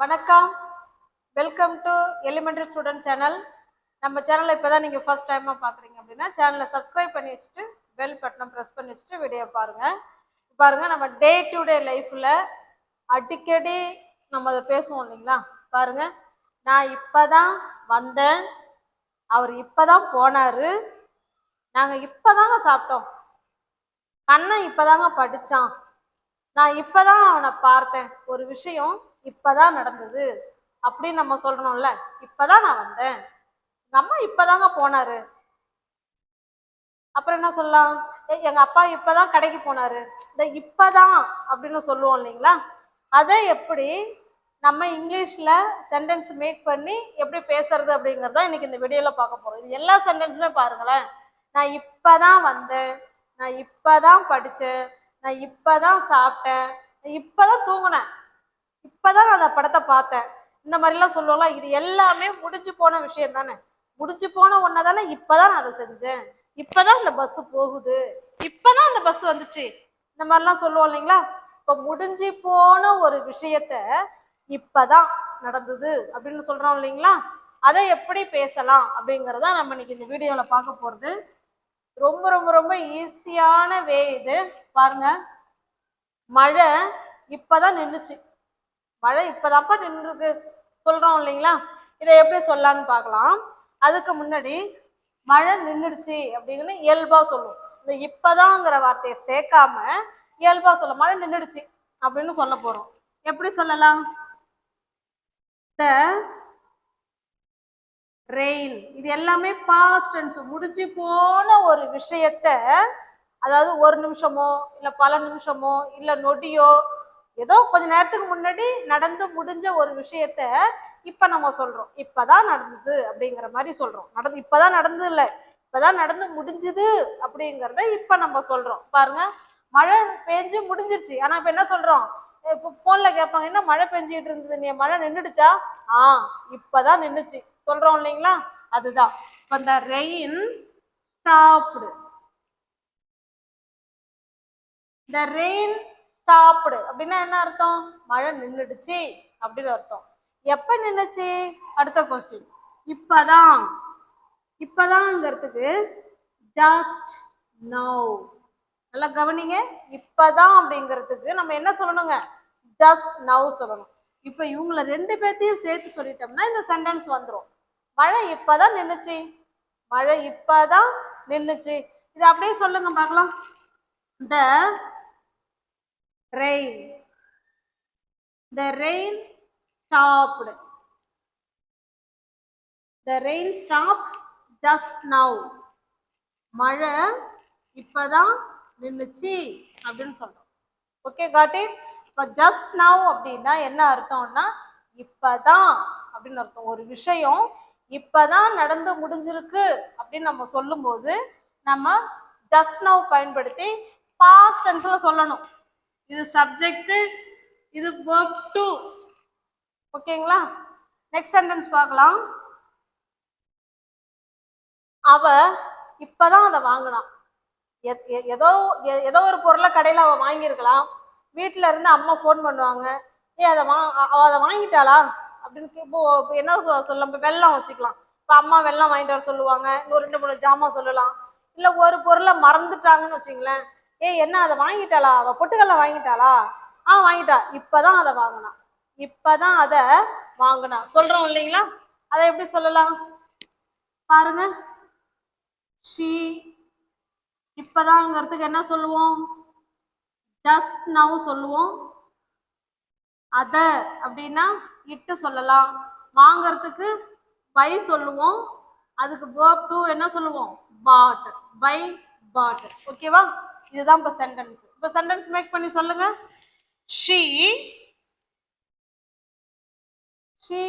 வணக்கம். Welcome to elementary student channel நம்ம சேனலை இப்போ தான் நீங்கள் ஃபர்ஸ்ட் டைமாக பார்க்குறீங்க அப்படின்னா சேனலை சப்ஸ்கிரைப் பண்ணி வச்சுட்டு பெல் பட்டனை ப்ரெஸ் பண்ணி வச்சுட்டு வீடியோ பாருங்கள் பாருங்கள் நம்ம டே டு டே லைஃப்பில் அடிக்கடி நம்ம அதை பேசுவோம் இல்லைங்களா? பாருங்கள் நான் இப்போ தான் வந்தேன். அவர் இப்போ தான் போனார். நாங்கள் இப்போ தாங்க சாப்பிட்டோம். கண்ணன் இப்போ தாங்க படித்தான் நான் இப்போ தான் அவனை பார்த்தேன். ஒரு விஷயம் இப்பதான் நடந்தது அப்படின்னு நம்ம சொல்றோம்ல இப்பதான் நான் வந்தேன். எங்க அம்மா இப்பதாங்க போனாரு. அப்புறம் என்ன சொல்லலாம்? எங்க அப்பா இப்பதான் கடைக்கு போனாரு. இந்த இப்பதான் அப்படின்னு சொல்லுவோம் இல்லைங்களா? அதை எப்படி நம்ம இங்கிலீஷ்ல சென்டென்ஸ் மேக் பண்ணி எப்படி பேசுறது அப்படிங்கறத இன்னைக்கு இந்த வீடியோல பார்க்க போறோம். இது எல்லா சென்டென்ஸுமே பாருங்களேன். நான் இப்பதான் வந்தேன். நான் இப்பதான் படிச்சேன். நான் இப்பதான் சாப்பிட்டேன். நான் இப்பதான் தூங்கினேன். இப்பதான் நான் அந்த படத்தை பார்த்தேன். இந்த மாதிரிலாம் சொல்லுவாங்களா இது எல்லாமே முடிஞ்சு போன விஷயம் தானே. முடிஞ்சு போன ஒன்னதால இப்பதான் நான் அதை செஞ்சேன். இப்பதான் அந்த பஸ் போகுது. இப்பதான் அந்த பஸ் வந்துச்சு. இந்த மாதிரிலாம் சொல்லுவோம் இல்லைங்களா? இப்ப முடிஞ்சு போன ஒரு விஷயத்த இப்பதான் நடந்தது அப்படின்னு சொல்றோம் இல்லைங்களா? அதை எப்படி பேசலாம் அப்படிங்கறத நம்ம இன்னைக்கு இந்த வீடியோல பார்க்க போறது. ரொம்ப ரொம்ப ரொம்ப ஈஸியான வே இது. பாருங்க. மழை இப்பதான் நின்றுச்சு மழை இப்பதான்ப்பா நின்றுருக்கு சொல்றோம் இல்லைங்களா? இதை எப்படி சொல்லான்னு பார்க்கலாம். அதுக்கு முன்னாடி மழை நின்றுடுச்சு அப்படின்னு இயல்பா சொல்லும் இந்த இப்பதாங்கிற வார்த்தையை சேர்க்காம இயல்பா சொல்ல மழை நின்றுடுச்சு அப்படின்னு சொல்ல போறோம். எப்படி சொல்லலாம்? த ரெயின் இது எல்லாமே பாஸ்ட் டென்ஸ் முடிஞ்சு போன ஒரு விஷயத்த அதாவது ஒரு நிமிஷமோ இல்ல பல நிமிஷமோ இல்ல நொடியோ ஏதோ கொஞ்ச நேரத்துக்கு முன்னாடி நடந்து முடிஞ்ச ஒரு விஷயத்த இப்ப நம்ம சொல்றோம். இப்பதான் நடந்தது அப்படிங்கிற மாதிரி சொல்றோம். நடந்து இப்பதான் நடந்தது இல்ல இப்பதான் நடந்து முடிஞ்சுது அப்படிங்கிறத இப்ப நம்ம சொல்றோம். பாருங்க மழை பெஞ்சு முடிஞ்சிருச்சு. ஆனா இப்ப என்ன சொல்றோம்? இப்போ போன்ல கேட்பாங்க என்ன மழை பெஞ்சிட்டு இருந்தது? நீ மழை நின்றுடுச்சா ஆ இப்பதான் நின்றுச்சு சொல்றோம் இல்லைங்களா? அதுதான். இப்ப இந்த ரெயின் ஸ்டாப்டு இந்த ரெயின் ஸ்டாப்டு அப்படின்னா என்ன அர்த்தம்? மழை நின்றுடுச்சு அப்படின்னு அர்த்தம். எப்ப நின்னுச்சு? அடுத்த கொஸ்டின் இப்பதான். இப்பதான்ங்கிறதுக்கு ஜஸ்ட் நவ் நல்லா கவனிங்க. இப்பதான் அப்படிங்கிறதுக்கு நம்ம என்ன சொல்லணுங்க? ஜஸ்ட் நவ் சொல்லணும். இப்ப இவங்கள ரெண்டு பேர்த்தையும் சேர்த்து சொல்லிட்டோம்னா இந்த சென்டென்ஸ் வந்துடும் மழை இப்பதான் நின்றுச்சு மழை இப்பதான் நின்றுச்சு இது அப்படியே சொல்லுங்க பார்க்கலாம். இந்த rain. The rain stopped. The rain stopped just now. மழை இப்பதான் நின்னுச்சு அப்படின்னு சொல்றோம். ஓகே காட் இட் இப்போ ஜஸ்ட் நவ் அப்படின்னா என்ன அர்த்தம்னா இப்பதான் அப்படின்னு அர்த்தம். ஒரு விஷயம் இப்பதான் நடந்து முடிஞ்சிருக்கு அப்படின்னு நம்ம சொல்லும்போது நம்ம ஜஸ்ட் நவ் பயன்படுத்தி பாஸ்ட் டென்ஸ்ல சொல்லணும். இது சப்ஜெக்ட் இது verb டு ஓகேங்களா நெக்ஸ்ட் சென்டென்ஸ் பார்க்கலாம். அவ இப்பதான் அதை வாங்கினான் எ- ஏதோ எ- ஏதோ ஒரு பொருளை கடையில் அவ வாங்கியிருக்கலாம். வீட்டில் இருந்து அம்மா ஃபோன் பண்ணுவாங்க. ஏ அதை வா அவள் அவ அதை வாங்கிட்டாளா? அப்படின்னு கே- இப்போ இப்போ என்ன சொ- சொல்லலாம் இப்போ வெள்ளம் வச்சுக்கலாம். இப்போ அம்மா வெள்ளம் வாங்கிட்டு வர சொல்லுவாங்க. இன்னும் ரெண்டு மூணு ஜாமான் சொல்லலாம். இல்லை ஒரு பொருளை மறந்துட்டாங்கன்னு வச்சுங்களேன். ஏய் என்ன அதை வாங்கிட்டாளா? அவ பொட்டுக்கல்ல வாங்கிட்டாளா? ஆ வாங்கிட்டா. இப்பதான் அதை வாங்கினா. இப்பதான் அதை வாங்கினா. சொல்றோம் இல்லைங்களா? அதை எப்படி சொல்லலாம்? பாருங்க. ஷீ. இப்பதாங்கிறதுக்கு என்ன சொல்லுவோம்? ஜஸ்ட் நவ் சொல்லுவோம். அத அப்படின்னா இட்டு சொல்லலாம். வாங்கறதுக்கு பை சொல்லுவோம். அதுக்கு வேர்ப் டூ என்ன சொல்லுவோம்? பாட் பை பாட் ஓகேவா இதுதான் இப்போ சென்டென்ஸ் இப்போ சென்டென்ஸ் மேக் பண்ணி சொல்லுங்க. ஷீ ஷீ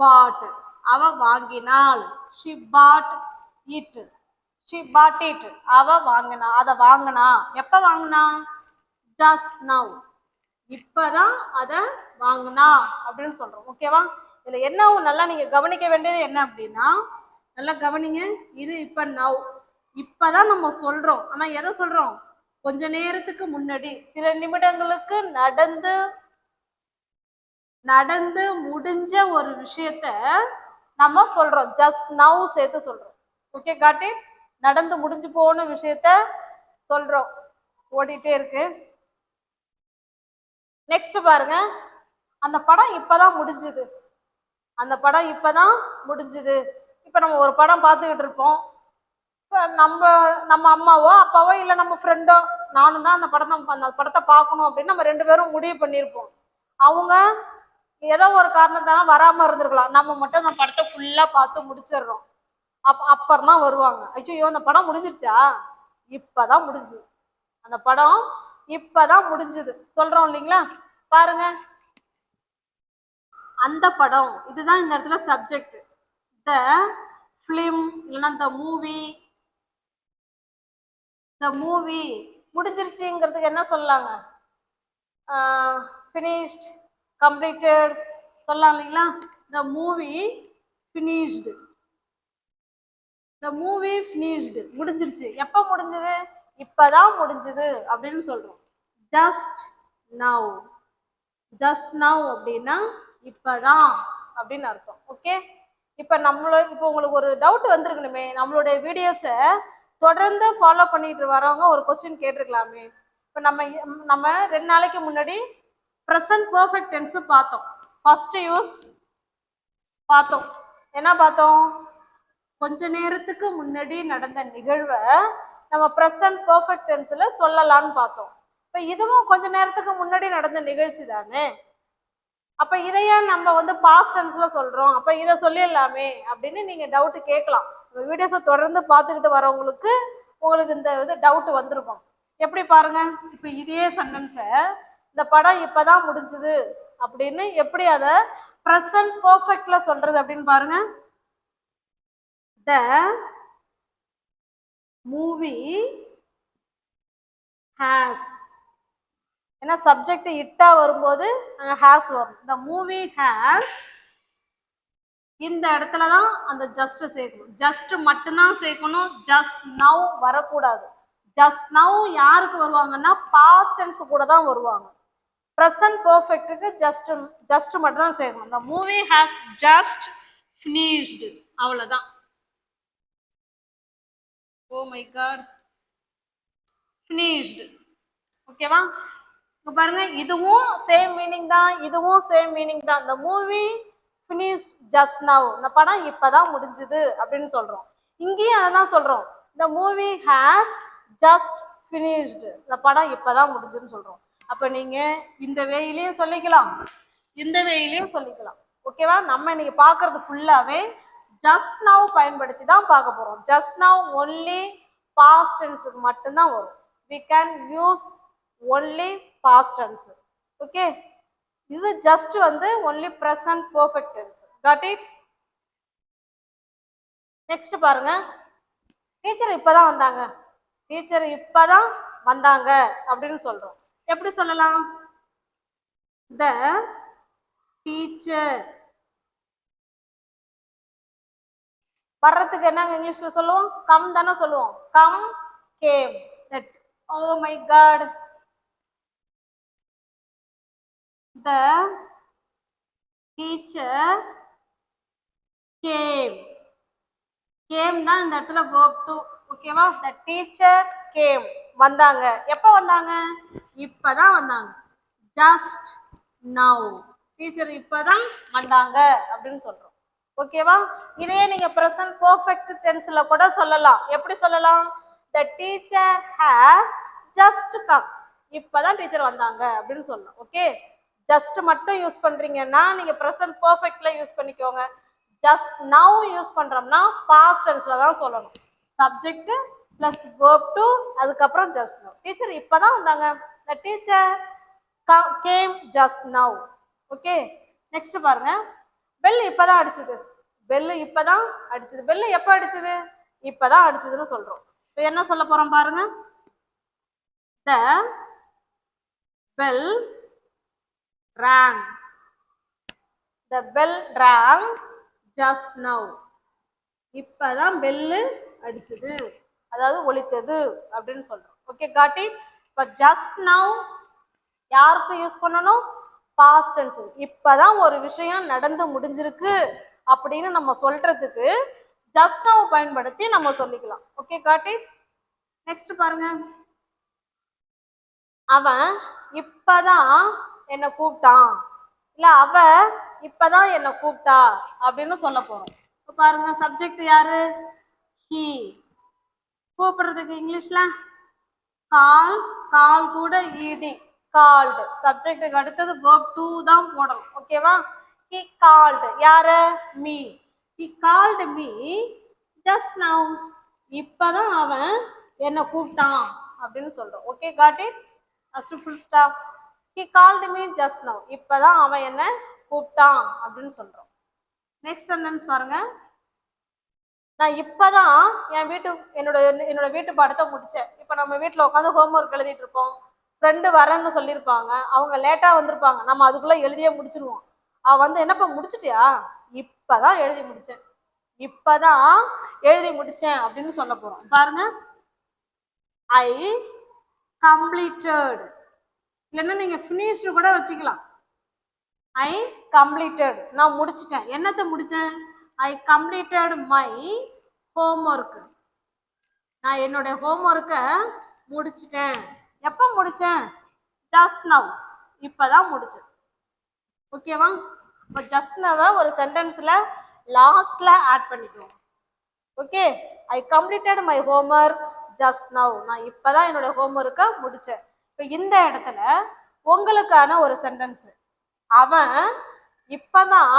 பாட் அவ வாங்கினாள். She bought it she bought it அவ வாங்கினா அத வாங்கினா. எப்ப வாங்கினா? ஜஸ்ட் நவ் இப்பதான் அத வாங்கினா அப்படின்னு சொல்றோம். ஓகேவா இதுல என்ன நல்லா நீங்க கவனிக்க வேண்டியது என்ன அப்படின்னா நல்லா கவனிங்க. இது இப்ப நவ் இப்பதான் நம்ம சொல்றோம். ஆனா எதை சொல்றோம்? கொஞ்ச நேரத்துக்கு முன்னாடி சில நிமிடங்களுக்கு நடந்து நடந்து முடிஞ்ச ஒரு விஷயத்த நம்ம சொல்றோம். ஜஸ்ட் நவ் சேர்த்து சொல்றோம். ஓகே காட்டி? நடந்து முடிஞ்சு போன விஷயத்த சொல்றோம். ஓடிட்டே இருக்கு. நெக்ஸ்ட் பாருங்க. அந்த படம் இப்பதான் முடிஞ்சுது. அந்த படம் இப்பதான் முடிஞ்சுது. இப்ப நம்ம ஒரு படம் பார்த்துக்கிட்டு இருப்போம். நம்ம நம்ம அம்மாவோ அப்பாவோ இல்லை நம்ம ஃப்ரெண்டோ நானும் தான் அந்த படத்தை அந்த படத்தை பார்க்கணும் அப்படின்னு நம்ம ரெண்டு பேரும் முடிவு பண்ணியிருப்போம். அவங்க ஏதோ ஒரு காரணத்தால வராமல் இருந்திருக்கலாம். நம்ம மட்டும் அந்த படத்தை ஃபுல்லாக பார்த்து முடிச்சிடுறோம். அப் அப்புறம் தான் வருவாங்க. ஐயோ அந்த படம் முடிஞ்சிருச்சா? இப்பதான் முடிஞ்சுது அந்த படம் இப்பதான் முடிஞ்சுது. சொல்கிறோம் இல்லைங்களா? பாருங்க. அந்த படம் இதுதான் இந்த இடத்துல சப்ஜெக்ட் த ஃபிலிம் இல்லைன்னா த மூவி த மூவி முடிஞ்சிருச்சுங்கிறதுக்கு என்ன சொல்லலாங்க? ஃபினிஷ்ட் கம்ப்ளீட்டட் சொல்லலாம் இல்லைங்களா? The movie finished the movie finished முடிஞ்சிருச்சு. எப்போ முடிஞ்சது? இப்போதான் முடிஞ்சது அப்படின்னு சொல்கிறோம் ஜஸ்ட் நவ் ஜஸ்ட் நவ் அப்படின்னா இப்போதான் அப்படின்னு அர்த்தம். ஓகே இப்போ நம்மளோட இப்போ உங்களுக்கு ஒரு டவுட் வந்திருக்கணுமே. நம்மளுடைய வீடியோஸை தொடர்ந்து ஃபாலோ பண்ணிட்டு வரவங்க ஒரு கொஸ்டின் கேட்டிருக்கலாமே. இப்போ நம்ம நம்ம ரெண்டு நாளைக்கு முன்னாடி ப்ரெசன்ட் பர்ஃபெக்ட் டென்ஸ் பார்த்தோம். ஃபர்ஸ்ட் யூஸ் பார்த்தோம். என்ன பார்த்தோம்? கொஞ்ச நேரத்துக்கு முன்னாடி நடந்த நிகழ்வை நம்ம ப்ரெசன்ட் பர்ஃபெக்ட் டென்ஸில் சொல்லலாம்னு பார்த்தோம். இப்போ இதுவும் கொஞ்ச நேரத்துக்கு முன்னாடி நடந்த நிகழ்ச்சி தானே? அப்போ இதையே நம்ம வந்து பாஸ்ட் டென்ஸில் சொல்கிறோம் அப்போ இதை சொல்லிடலாமே அப்படின்னு நீங்கள் டவுட்டு கேட்கலாம். வீடியோஸை தொடர்ந்து பார்த்துக்கிட்டு வரவங்களுக்கு உங்களுக்கு இந்த இது டவுட் வந்திருக்கும். எப்படி பாருங்க? இப்போ இதே சென்டென்ஸை இந்த படம் இப்போதான் முடிஞ்சுது அப்படின்னு எப்படி அதை ப்ரெசன்ட் பர்ஃபெக்ட்ல சொல்றது அப்படின்னு பாருங்க. த மூவி ஹேஸ் ஏன்னா சப்ஜெக்ட் இட்டா வரும்போது அங்கே ஹேஸ் வரும். இந்த மூவி ஹேஸ் இந்த இடத்துல தான் அந்த ஜஸ்ட் சேர்க்கணும். ஜஸ்ட் மட்டும்தான் சேர்க்கணும். ஜஸ்ட் நவ் வரக்கூடாது. ஜஸ்ட் நவ் யாருக்கு வருவாங்கன்னா பாஸ்ட் டென்ஸ் கூட தான் வருவாங்க. ப்ரெசன்ட் பர்ஃபெக்ட்டுக்கு ஜஸ்ட் ஜஸ்ட் மட்டும் தான் சேர்க்கணும். இந்த மூவி ஹாஸ் ஜஸ்ட் ஃபினிஷ்டு அவ்வளோதான் ஓ மை காட் ஃபினிஷ்டு ஓகேவா இங்க பாருங்க. இதுவும் சேம் மீனிங் தான். இதுவும் சேம் மீனிங் தான். இந்த மூவி ஃபினிஷ்ட் ஜஸ்ட் நவ் இந்த படம் இப்பதான் முடிஞ்சுது அப்படின்னு சொல்றோம். இங்கேயும் அதான் சொல்றோம். இந்த மூவி ஹேஸ் ஜஸ்ட் ஃபினிஷ்டு இந்த படம் இப்பதான் முடிஞ்சுன்னு சொல்றோம். அப்ப நீங்க இந்த வேயிலையும் சொல்லிக்கலாம். இந்த வேயிலையும் சொல்லிக்கலாம். ஓகேவா நம்ம இன்னைக்கு பார்க்கறது ஃபுல்லாவே ஜஸ்ட் நவ் பயன்படுத்தி தான் பார்க்க போறோம். ஜஸ்ட் நவ் ஒன்லி பாஸ்ட் டென்ஸுக்கு மட்டும்தான் வரும். We can use only past tense okay இது ஜஸ்ட் வந்து ஒன்லி ப்ரெசன்ட் பர்ஃபெக்ட் இருக்கு காட் இட் நெக்ஸ்ட் பாருங்க. டீச்சர் இப்பதான் வந்தாங்க. டீச்சர் இப்பதான் வந்தாங்க அப்படின்னு சொல்றோம். எப்படி சொல்லலாம்? த டீச்சர் வர்றதுக்கு என்னங்க இங்கிலீஷ்ல சொல்லுவோம்? கம் தானே சொல்லுவோம். Come came that oh my God the teacher came came தான் இந்த இடத்துல verb to ஓகேவா த டீச்சர் கேம் வந்தாங்க. எப்போ வந்தாங்க? இப்பதான் வந்தாங்க. ஜஸ்ட் நவ் டீச்சர் இப்பதான் வந்தாங்க அப்படின்னு சொல்றோம். ஓகேவா இதையே நீங்க பிரசன்ட் பர்ஃபெக்ட் டென்ஸ்ல கூட சொல்லலாம். எப்படி சொல்லலாம்? The teacher has just come இப்பதான் டீச்சர் வந்தாங்க அப்படின்னு சொல்லலாம். ஓகே ஜஸ்ட் மட்டும் யூஸ் பண்றீங்கன்னா நீங்க ப்ரெசன்ட் பர்ஃபெக்ட்ல யூஸ் பண்ணிக்கோங்க. ஜஸ்ட் நவ் யூஸ் பண்றோம்னா பாஸ்ட் டென்ஸ்ல தான் சொல்லணும். சப்ஜெக்ட் பிளஸ் ஒர்க் டு அதுக்கப்புறம் ஜஸ்ட் நவ் டீச்சர் இப்பதான் வந்தாங்க. The teacher came just now okay next பாருங்க. பெல் இப்பதான் அடிச்சது. பெல் இப்பதான் அடிச்சது. பெல்லு எப்போ அடிச்சது? இப்பதான் அடிச்சதுன்னு சொல்றோம். இப்போ என்ன சொல்ல போறோம் பாருங்க. The bell rang. The bell rang just now. இப்பதான் பெல்லு அடிச்சது அதாவது ஒழித்தது அப்படின்னு சொல்றோம். ஓகே காட்டி இப்போ ஜஸ்ட் நவ் யாருக்கு யூஸ் பண்ணணும்? பாஸ்ட் டென்ஸ் இப்பதான் ஒரு விஷயம் நடந்து முடிஞ்சிருக்கு அப்படின்னு நம்ம சொல்றதுக்கு ஜஸ்ட் நவ் பயன்படுத்தி நம்ம சொல்லிக்கலாம். ஓகே காட்டி நெக்ஸ்ட் பாருங்க. அவன் இப்பதான் என்னை கூப்பிட்டான் இல்ல அவ இப்பதான் என்னை கூப்பிட்டா? அப்படின்னு சொல்ல போறோம். இப்ப பாருங்க சப்ஜெக்ட் யாரு? ஹி கூப்பிடுறதுக்கு இங்கிலீஷ்ல? கால் கால் கூட இடி கால்டு சப்ஜெக்ட்டுக்கு அடுத்தது வேர்ப் டூ தான் போடணும். ஓகேவா ஹி கால்டு யாரு? Me he called me just now இப்பதான் அவன் என்னை கூப்பிட்டான் அப்படின்னு சொல்றோம். Okay got it full stop he called me just now இப்பதான் அவன் என்ன கூப்பிட்டான் அப்படின்னு சொல்றோம் நெக்ஸ்ட் சென்டென்ஸ் பாருங்க. நான் இப்பதான் என் வீட்டு என்னோட என்னோட வீட்டு பாடத்தை முடிச்சேன். இப்போ நம்ம வீட்டில் உட்காந்து ஹோம்ஒர்க் எழுதிட்டு இருப்போம். ஃப்ரெண்டு வரேன்னு சொல்லியிருப்பாங்க. அவங்க லேட்டா வந்திருப்பாங்க. நம்ம அதுக்குள்ள எழுதியே முடிச்சிருவோம். அவ வந்து என்னப்பா முடிச்சிட்டியா? இப்பதான் எழுதி முடிச்சேன். இப்பதான் எழுதி முடிச்சேன் அப்படின்னு சொல்ல போறோம். பாருங்க. ஐ கம்ப்ளீட்டட் இல்லைன்னா நீங்க ஃபினிஷ்டு கூட வச்சுக்கலாம். ஐ கம்ப்ளீட்டட் நான் முடிச்சிட்டேன். என்னத்தை முடிச்சேன்? ஐ கம்ப்ளீட்டட் மை ஹோம்ஒர்க் நான் என்னுடைய ஹோம்ஒர்க்கை முடிச்சிட்டேன். எப்போ முடிச்சேன்? ஜஸ்ட் நவ் இப்பதான் முடிச்சேன். ஓகேவா இப்போ ஜஸ்ட் நவ ஒரு சென்டென்ஸில் லாஸ்ட்ல ஆட் பண்ணிக்குவோம். Okay I completed my homework just now நான் இப்பதான் என்னோட ஹோம்ஒர்க்கை முடிச்சேன். இப்போ இந்த இடத்துல உங்களுக்கான ஒரு சென்டென்ஸ் அவன் இப்பதான்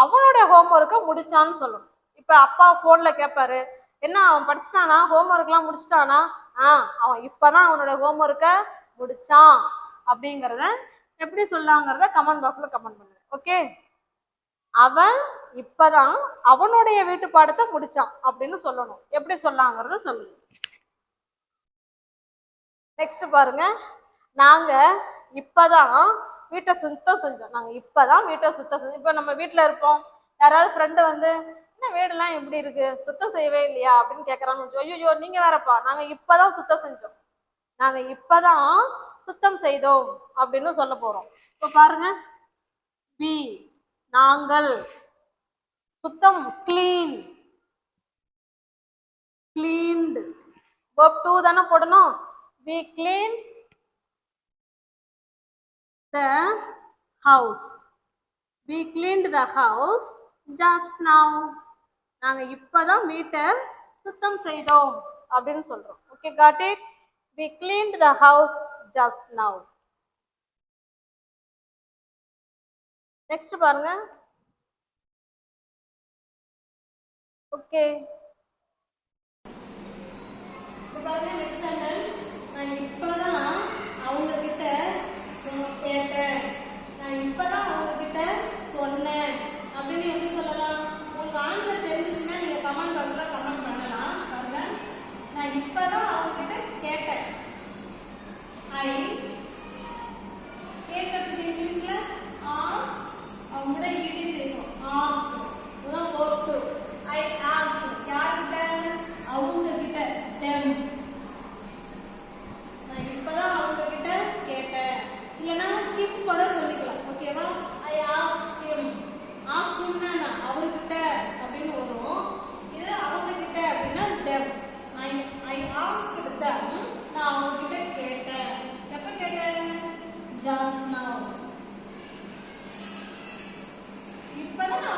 அவனோட ஹோம்ஒர்க்கை முடிச்சான்னு சொல்லணும். இப்போ அப்பா ஃபோனில் கேட்பாரு என்ன அவன் படிச்சிட்டானா? ஹோம்ஒர்க்லாம் முடிச்சிட்டானா? ஆ அவன் இப்பதான் அவனோட ஹோம்ஒர்க்கை முடிச்சான். அப்படிங்கிறத எப்படி சொல்லாங்கிறத கமெண்ட் பாக்ஸ்ல கமெண்ட் பண்ணுங்க. ஓகே அவன் இப்பதான் அவனுடைய வீட்டு பாடத்தை முடிச்சான் அப்படின்னு சொல்லணும். எப்படி சொல்லாங்கிறத சொல்லுங்க. நெக்ஸ்ட் பாருங்க. நாங்க இப்பதான் வீட்டை சுத்தம் செஞ்சோம். நாங்க இப்பதான் வீட்டை சுத்தம் செஞ்சோம். இப்போ நம்ம வீட்டுல இருப்போம். யாராவது ஃப்ரெண்டு வந்து என்ன வீடெல்லாம் எப்படி இருக்கு? சுத்தம் செய்யவே இல்லையா? அப்படின்னு கேட்கறான்னு ஐயோ நீங்க வேறப்பா. நாங்க இப்பதான் சுத்தம் செஞ்சோம். நாங்க இப்பதான் சுத்தம் செய்தோம். அப்படின்னு சொல்ல போறோம். இப்போ பாருங்க. பி நாங்கள் சுத்தம் கிளீன் கிளீன்டு verb டூ தானே போடணும்? We clean the house we cleaned the house just now நாங்க இப்பதான் வீட்டை சுத்தம் செய்தோம் அப்படின்னு சொல்றோம் okay got it we cleaned the house just now next பாருங்க ஓகே இப்ப பாருங்க next sentence. நான் இப்பதான் அவங்க கிட்ட சொ- கேட்டேன். நான் இப்பதான் அவங்க கிட்ட சொன்னேன். அப்படின்னு எப்படி சொல்லலாம்? உங்க ஆன்சர் தெரிஞ்சிச்சுன்னா நீங்க கமெண்ட் பாக்ஸ்ல கமெண்ட் பண்ணலாம். நான் இப்பதான் அவங்க கிட்ட கேட்டேன். ஐ கேட்கறதுக்கு இங்கிலீஷ்ல ஆஸ்க் அவங்க கூட ஈடி செய்யணும் ஆஸ்க் இதுதான் verb to ஐ ஆஸ்க் யார்கிட்ட அவங்க கிட்ட them நான் இப்பதான் அவங்க கிட்ட கேட்டேன் இல்லனா ஹிம் கூட சொல்லிக்கலாம் ஓகேவா ஐ ஆஸ்க் ஹிம் ஆஸ்க் ஹிம்னா நான் அவர்கிட்ட அப்படின்னு வரும் இது அவங்க கிட்ட அப்படின்னா them I I ask them நான் அவங்க கிட்ட கேட்டேன் எப்ப கேட்டேன் ஜஸ்ட் நவ இப்பதான்